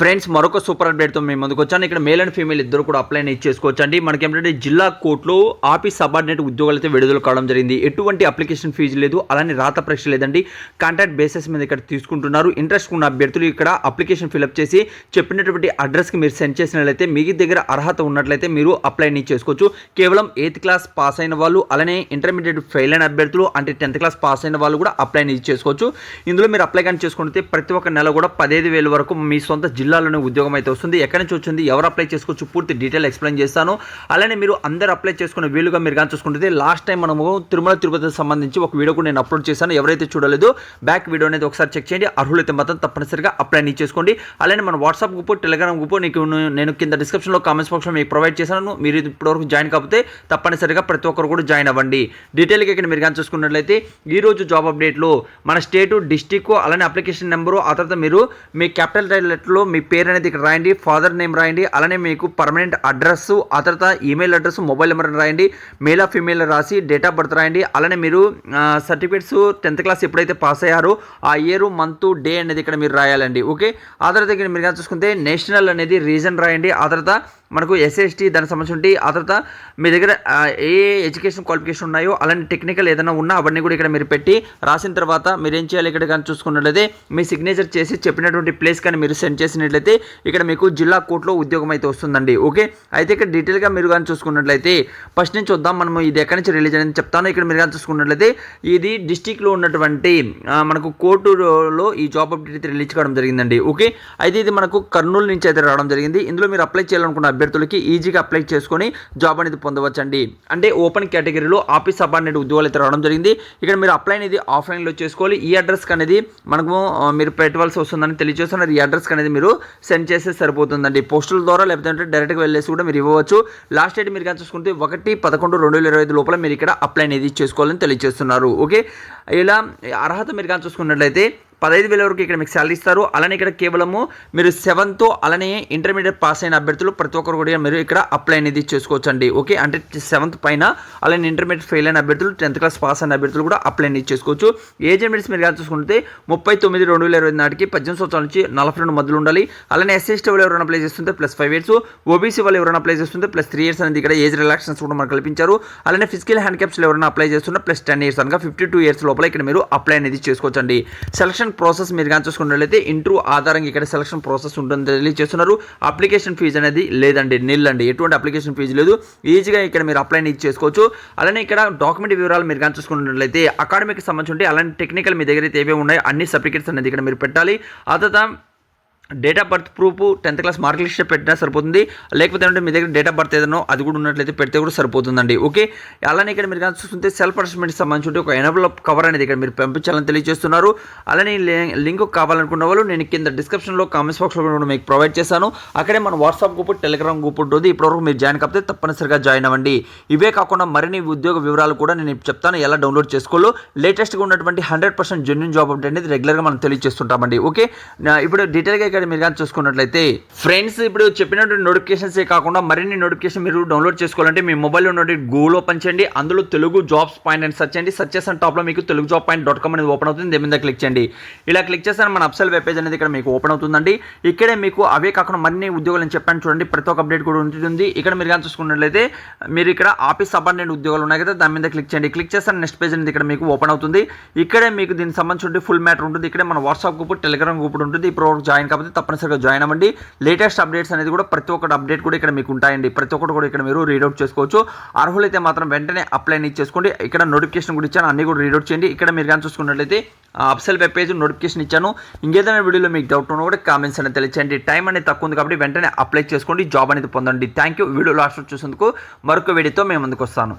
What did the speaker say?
Friends మరొక super అప్డేట్తో మేము ముందుకు వచ్చాను ఇక్కడ మేల్ అండ్ ఫీమేల్ ఇద్దరు కూడా అప్లై అనేది చేసుకోవచ్చు అండి మనకి ఏంటంటే జిల్లా కోర్టులో ఆఫీస్ సబార్డినేట్ ఉద్యోగాలు అయితే విడుదల కావడం జరిగింది. ఎటువంటి అప్లికేషన్ ఫీజు లేదు అలానే రాత పరీక్ష లేదండి. కాంటాక్ట్ బేసిస్ మీద ఇక్కడ తీసుకుంటున్నారు. ఇంట్రెస్ట్ ఉన్న అభ్యర్థులు ఇక్కడ అప్లికేషన్ ఫిలప్ చేసి చెప్పినటువంటి అడ్రస్కి మీరు సెండ్ చేసినట్లయితే మీ దగ్గర అర్హత ఉన్నట్లయితే మీరు అప్లై అనేది చేసుకోవచ్చు. కేవలం ఎయిత్ క్లాస్ పాస్ అయిన వాళ్ళు అలానే ఇంటర్మీడియట్ ఫెయిల్ అయిన అభ్యర్థులు అంటే టెన్త్ క్లాస్ పాస్ అయిన వాళ్ళు కూడా అప్లై అనేది చేసుకోవచ్చు. ఇందులో మీరు అప్లై కానీ చేసుకుంటే ప్రతి ఒక్క నెల కూడా పదిహేను వేల వరకు మీ సొంత జిల్లా జిల్లాలోనే ఉద్యోగం అయితే వస్తుంది. ఎక్కడి నుంచి వచ్చింది ఎవరు అప్లై చేసుకోవచ్చు పూర్తి డీటెయిల్ ఎక్స్ప్లెయిన్ చేస్తాను. అలానే మీరు అందరు అప్లై చేసుకునే వీలుగా మీరు కానీ చూసుకుంటే లాస్ట్ టైం మనము తిరుమల తిరుపతికి సంబంధించి ఒక వీడియో కూడా నేను అప్లోడ్ చేశాను. ఎవరైతే చూడలేదు బ్యాక్ వీడియో అనేది ఒకసారి చెక్ చేయండి. అర్హులైతే మాత్రం తప్పనిసరిగా అప్లై చేసుకోండి. అలానే మన వాట్సాప్ గ్రూప్ టెలిగ్రామ్ గ్రూప్ నీకు నేను కింద డిస్క్రిప్షన్లో కామెంట్స్ బాక్స్లో మీకు ప్రొవైడ్ చేశాను. మీరు ఇప్పటివరకు జాయిన్ కాకపోతే తప్పనిసరిగా ప్రతి ఒక్కరు కూడా జాయిన్ అవ్వండి. డీటెయిల్గా ఇక్కడ మీరు కానీ చూసుకున్నట్లయితే ఈ రోజు జాబ్ అప్డేట్లో మన స్టేటు డిస్టిక్ అలానే అప్లికేషన్ నెంబరు ఆ తర్వాత మీరు మీ క్యాపిటల్ లెటర్లో మీ పేరు అనేది ఇక్కడ రాయండి ఫాదర్ నేమ్ రాయండి అలానే మీకు పర్మనెంట్ అడ్రస్ ఆ తర్వాత ఈమెయిల్ అడ్రస్ మొబైల్ నెంబర్ రాయండి మేల్ ఆఫ్ ఫీమేల్ రాసి డేట్ ఆఫ్ బర్త్ రాయండి అలానే మీరు సర్టిఫికేట్స్ టెన్త్ క్లాస్ ఎప్పుడైతే పాస్ అయ్యారో ఆ ఇయర్ మంత్ డే అనేది ఇక్కడ మీరు రాయాలండి ఓకే? ఆ తర్వాత ఇక్కడ మీరు చూసుకుంటే నేషనల్ అనేది రీజన్ రాయండి ఆ తర్వాత మనకు ఎస్ఎస్టీ దానికి సంబంధించి ఆ తర్వాత మీ దగ్గర ఏ ఎడ్యుకేషన్ క్వాలిఫికేషన్ ఉన్నాయో అలాంటి టెక్నికల్ ఏదైనా ఉన్నా అవన్నీ కూడా ఇక్కడ మీరు పెట్టి రాసిన తర్వాత మీరు ఏం చేయాలి ఇక్కడ కానీ చూసుకున్నట్లయితే మీ సిగ్నేచర్ చేసి చెప్పినటువంటి ప్లేస్ కానీ మీరు సెండ్ చూసుకున్నట్లయితే ఇక్కడ మీకు జిల్లా కోర్టులో ఉద్యోగం అయితే వస్తుందండి. ఓకే? అయితే ఇక్కడ డీటెయిల్గా మీరు కానీ చూసుకున్నట్లయితే ఫస్ట్ నుంచి వద్దాం. మనం ఇది ఎక్కడి నుంచి రిలీజ్ అని చెప్తాను. ఇక్కడ మీరు కానీ చూసుకున్నట్లయితే ఇది డిస్టిక్లో ఉన్నటువంటి మనకు కోర్టులో ఈ జాబ్ అప్డేట్ అయితే రిలీజ్ కావడం జరిగిందండి. ఓకే? అయితే ఇది మనకు కర్నూలు నుంచి అయితే రావడం జరిగింది. ఇందులో మీరు అప్లై చేయాలనుకున్న అభ్యర్థులకి ఈజీగా అప్లై చేసుకొని జాబ్ అనేది పొందవచ్చండి. అంటే ఓపెన్ కేటగిరీలో ఆఫీస్ సబార్డినేట్ ఉద్యోగాలు అయితే రావడం జరిగింది. ఇక్కడ మీరు అప్లై అనేది ఆఫ్లైన్లో చేసుకోవాలి. ఈ అడ్రస్కి అనేది మనకు మీరు పెట్టవలసి వస్తుందని తెలియజేస్తున్నారు. ఈ అడ్రస్కి అనేది మీరు సెండ్ చేస్తే సరిపోతుందండి. పోస్టుల ద్వారా లేకపోతే డైరెక్ట్గా వెళ్ళేసి కూడా మీరు ఇవ్వవచ్చు. లాస్ట్ డేట్ మీరు కానీ చూసుకుంటే ఒకటి పదకొండు రెండు వేల ఇరవై ఐదు లోపల మీరు ఇక్కడ అప్లై అనేది చేసుకోవాలని తెలియజేస్తున్నారు. ఓకే ఇలా అర్హత మీరు కానీ చూసుకున్నట్లయితే పదహైదు వేల వరకు ఇక్కడ మీకు శాలరీ ఇస్తారు. అలానే ఇక్కడ కేవలము మీరు సెవెంత్ అలానే ఇంటర్మీడియట్ పాస్ అయిన అభ్యర్థులు ప్రతి ఒక్కరు కూడా మీరు ఇక్కడ అప్లై అనేది చేసుకోవచ్చండి. ఓకే అంటే సెవెంత్ పైన అలానే ఇంటర్మీడియట్ ఫెయిల్ అయిన అభ్యర్థులు టెన్త్ క్లాస్ పాస్ అయిన అభ్యర్థులు కూడా అప్లై అనేది చేసుకోవచ్చు. ఏజ్ లిమిట్స్ మీరు కానీ చూసుకుంటే ముప్పై తొమ్మిది రెండు వేల ఇరవై నాటికి పద్దెనిమిది సంవత్సరాల నుంచి నలభై రెండు మధ్యలో ఉండాలి. అలానే ఎస్ఎస్టీ వాళ్ళు ఎవరైనా అప్లై చేస్తుంటే ప్లస్ ఫైవ్ ఇయర్స్ ఓబీసీ వాళ్ళు ఎవరైనా అప్లై చేస్తుంటే ప్లస్ త్రీ ఇయర్స్ అనేది ఇక్కడ ఏజ్ రిలాక్షన్స్ కూడా మనకు కల్పించారు. అలానే ఫిజికల్ హ్యాండిక్యాప్స్ ఎవరైనా అప్లై చేస్తున్నా ప్లస్ టెన్ ఇయర్స్ అనగా ఫిఫ్టీ టూ ఇయర్స్ లోపల ఇక్కడ మీరు అప్లై అనేది చేసుకోవచ్చండి. సెలక్షన్ ప్రాసెస్ మీరు కానీ చూసుకున్నట్లయితే ఇంటర్వ్యూ ఆధారంగా ఇక్కడ సెలక్షన్ ప్రాసెస్ ఉంటుంది తెలియజేస్తున్నారు అప్లికేషన్ ఫీజు అనేది లేదండి నిల్ అండి ఎటువంటి అప్లికేషన్ ఫీజు లేదు. ఈజీగా ఇక్కడ మీరు అప్లై అనేది చేసుకోవచ్చు. అలానే ఇక్కడ డాక్యుమెంట్ వివరాలు మీరు కానీ చూసుకున్నట్లయితే అకాడమిక్ సంబంధించి ఉంటే అలాంటి టెక్నికల్ మీ దగ్గర అయితే ఏవే ఉన్నాయో అన్ని సర్టిఫికేట్స్ అనేది ఇక్కడ మీరు పెట్టాలి. ఆ తర్వాత date of birth proof tenth class mark list పెట్టినా సరిపోతుంది. లేకపోతే అంటే మీ దగ్గర డేట్ ఆఫ్ బర్త్ ఏదైనా అది కూడా ఉన్నట్లయితే పెడితే కూడా సరిపోతుందండి. ఓకే అలానే ఇక్కడ మీరు కానీ చూస్తుంటే సెల్ఫ్ అసెస్మెంట్ సంబంధించి ఒక ఎనబుల్ కవర్ అనేది ఇక్కడ మీరు పంపించాలని తెలియజేస్తున్నారు. అలానే లింక్ కావాలనుకున్న వాళ్ళు నేను కింద డిస్క్రిప్షన్లో కామెంట్స్ బాక్స్లో కూడా మీకు ప్రొవైడ్ చేశాను. అక్కడే మన వాట్సాప్ గ్రూప్ టెలిగ్రామ్ గ్రూప్ ఉంటుంది. ఇప్పటివరకు మీరు జాయిన్ కాకపోతే తప్పనిసరిగా జాయిన్ అవ్వండి. ఇవే కాకుండా మరిన్ని ఉద్యోగ వివరాలు కూడా నేను చెప్తాను. ఎలా డౌన్లోడ్ చేసుకోవాలో లేటెస్ట్గా ఉన్నటువంటి hundred percent genuine job update అనేది రెగ్యులర్గా మనం తెలియజేస్తుంటామండి. ఓకే ఇప్పుడు డీటెయిల్గా ఇక్కడ మీరు కానీ చూసుకున్నట్లయితే ఫ్రెండ్స్ ఇప్పుడు చెప్పినటువంటి నోటిఫికేషన్సే కాకుండా మరిన్ని నోటిఫికేషన్ మీరు డౌన్లోడ్ చేసుకోవాలంటే మీ మొబైల్లో ఉన్నటువంటి గూగుల్ ఓపెన్ చేయండి. అందులో తెలుగు జాబ్స్ పాయింట్ అని సెర్చ్ చేయండి. సెర్చ్ చేసిన టాప్లో మీకు Telugu job point dot com అనేది ఓపెన్ అవుతుంది. దీని మీద క్లిక్ చేయండి. ఇలా క్లిక్ చేస్తే మన అప్సల్ వెబ్ పేజ్ అనేది ఇక్కడ మీకు ఓపెన్ అవుతుందండి. ఇక్కడే మీకు అవే కాకుండా మరిన్ని ఉద్యోగాలు అని చెప్పాను చూడండి. ప్రతి ఒక్క అప్డేట్ కూడా ఉంటుంది. ఇక్కడ మీరు కానీ చూసుకున్నట్లయితే మీరు ఇక్కడ ఆఫీస్ సబార్డినేట్ ఉద్యోగాలు ఉన్నాయి కదా దాని మీద క్లిక్ చేయండి. క్లిక్ చేస్తే నెక్స్ట్ పేజ్ అనేది ఇక్కడ మీకు ఓపెన్ అవుతుంది. ఇక్కడే మీకు దీనికి సంబంధించి ఫుల్ మ్యాటర్ ఉంటుంది. ఇక్కడే మన వాట్సాప్ గ్రూప్ టెలిగ్రామ్ గ్రూప్ ఉంటుంది. ఇప్పుడు జాయిన్ కాకపోతే తప్పనిసరిగా జాయిన్ అవ్వండి. లేటెస్ట్ అప్డేట్స్ అనేది కూడా ప్రతి ఒక్కటి అప్డేట్ కూడా ఇక్కడ మీకు ఉంటాయండి. ప్రతి ఒక్కటి కూడా ఇక్కడ మీరు రీడౌట్ చేసుకోవచ్చు. అర్హులైతే మాత్రం వెంటనే అప్లై అనేది చేసుకోండి. ఇక్కడ నోటిఫికేషన్ కూడా ఇచ్చాను. అన్ని కూడా రీడౌట్ చేయండి. ఇక్కడ మీరు కానీ చూసుకున్నట్లయితే అప్సెల్ వెబ్ పేజ్ నోటిఫికేషన్ ఇచ్చాను. ఇంకేదైనా వీడియోలో మీకు డౌట్ ఉన్నా కూడా కామెంట్స్ అనేది తెలియచేయండి. టైం అనేది తక్కువ ఉంది కాబట్టి వెంటనే అప్లై చేసుకోండి. జాబ్ అనేది పొందండి. థ్యాంక్ యూ వీడియో లాస్ట్ చూసేందుకు మరొక వీడియోతో మేము ముందుకు వస్తాను.